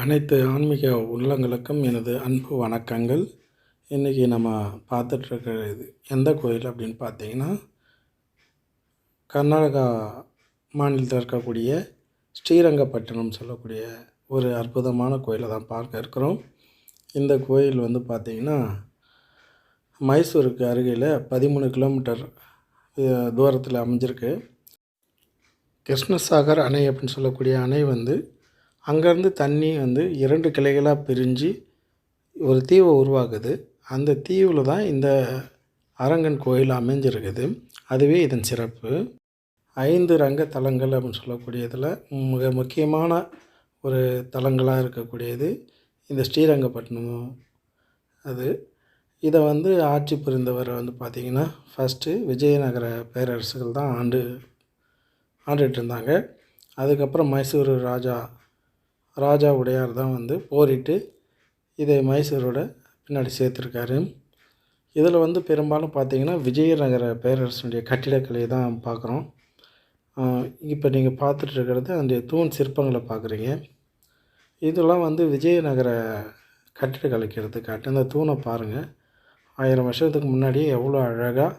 அனைத்து ஆன்மீக உள்ளங்களுக்கும் எனது அன்பு வணக்கங்கள். இன்றைக்கி நம்ம பார்த்துட்ருக்க இது எந்த கோயில் அப்படின்னு பார்த்தீங்கன்னா கர்நாடகா மாநிலத்தில் இருக்கக்கூடிய ஸ்ரீரங்கப்பட்டினம் சொல்லக்கூடிய ஒரு அற்புதமான கோயிலை தான் பார்க்க இருக்கிறோம். இந்த கோயில் வந்து பார்த்திங்கன்னா மைசூருக்கு அருகில் பதிமூணு கிலோமீட்டர் தூரத்தில் அமைஞ்சிருக்கு. கிருஷ்ணசாகர் அணை அப்படின்னு சொல்லக்கூடிய அணை வந்து அங்கேருந்து தண்ணி வந்து இரண்டு கிளைகளாக பிரிஞ்சு ஒரு தீவை உருவாக்குது. அந்த தீவில் தான் இந்த அரங்கன் கோயில் அமைஞ்சிருக்குது. அதுவே இதன் சிறப்பு. ஐந்து ரங்க தலங்கள் அப்படின்னு சொல்லக்கூடியதில் மிக முக்கியமான ஒரு தலங்களாக இருக்கக்கூடியது இந்த ஸ்ரீரங்கப்பட்டினம். அது. இதை வந்து ஆட்சி புரிந்தவர் வந்து பார்த்திங்கன்னா ஃபஸ்ட்டு விஜயநகர பேரரசுகள் தான் ஆண்டு ஆண்டுகிட்டு இருந்தாங்க. அதுக்கப்புறம் மைசூர் ராஜா ராஜா உடையார் தான் வந்து போரிட்டு இதை மைசூரோட பின்னாடி சேர்த்துருக்காரு. இதில் வந்து பெரும்பாலும் பார்த்திங்கன்னா விஜயநகர பேரரசனுடைய கட்டிடக்கலையை தான் பார்க்குறோம். இப்போ நீங்கள் பார்த்துட்ருக்கிறது அந்த தூண் சிற்பங்களை பார்க்குறீங்க. இதெல்லாம் வந்து விஜயநகர கட்டிடக்கலைக்கு எடுத்துக்காட்டு. அந்த தூணை பாருங்கள் ஆயிரம் வருஷத்துக்கு முன்னாடி எவ்வளோ அழகாக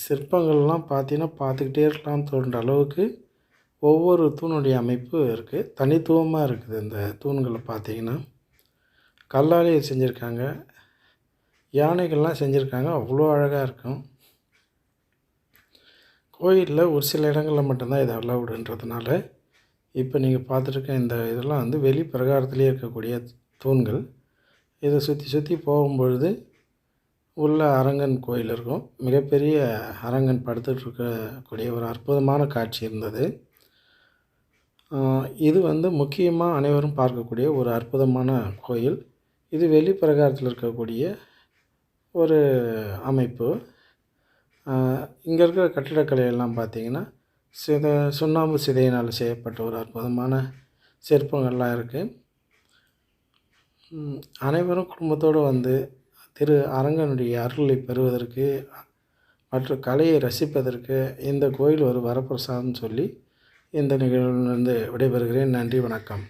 சிற்பங்கள்லாம் பார்த்தீங்கன்னா பார்த்துக்கிட்டே இருக்கலாம்னு தோன்ற அளவுக்கு ஒவ்வொரு தூணுடைய அமைப்பு இருக்குது தனித்துவமாக இருக்குது இந்த தூண்களை பார்த்தீங்கன்னா. கல்லாலே செஞ்சுருக்காங்க. யானைகள்லாம் செஞ்சுருக்காங்க. அவ்வளோ அழகாக இருக்கும். கோயிலில் ஒரு சில இடங்களில் மட்டும்தான் இது அலவுடுன்றதுனால இப்போ நீங்கள் பார்த்துருக்க இந்த இதெல்லாம் வந்து வெளி பிரகாரத்துலேயே இருக்கக்கூடிய தூண்கள். இதை சுற்றி சுற்றி போகும்பொழுது உள்ள அரங்கன் கோயில் இருக்கும். மிகப்பெரிய அரங்கன் படுத்துட்டு இருக்கக்கூடிய ஒரு அற்புதமான காட்சி இருந்தது. இது வந்து முக்கியமாக அனைவரும் பார்க்கக்கூடிய ஒரு அற்புதமான கோயில். இது வெளி பிரகாரத்தில் இருக்கக்கூடிய ஒரு அமைப்பு. இங்கே இருக்கிற கட்டிடக்கலை எல்லாம் பார்த்திங்கன்னா சித சுண்ணாம்பு சிதையினால் செய்யப்பட்ட ஒரு அற்புதமான சிற்பங்கள்லாம் இருக்குது அனைவரும் குடும்பத்தோடு வந்து திரு அரங்கனுடைய அருளை பெறுவதற்கு மற்றும் கலையை ரசிப்பதற்கு இந்த கோயில் ஒரு வரப்பிரசாதம்னு சொல்லி இந்த நிகழ்விலிருந்து விடைபெறுகிறேன். நன்றி வணக்கம்.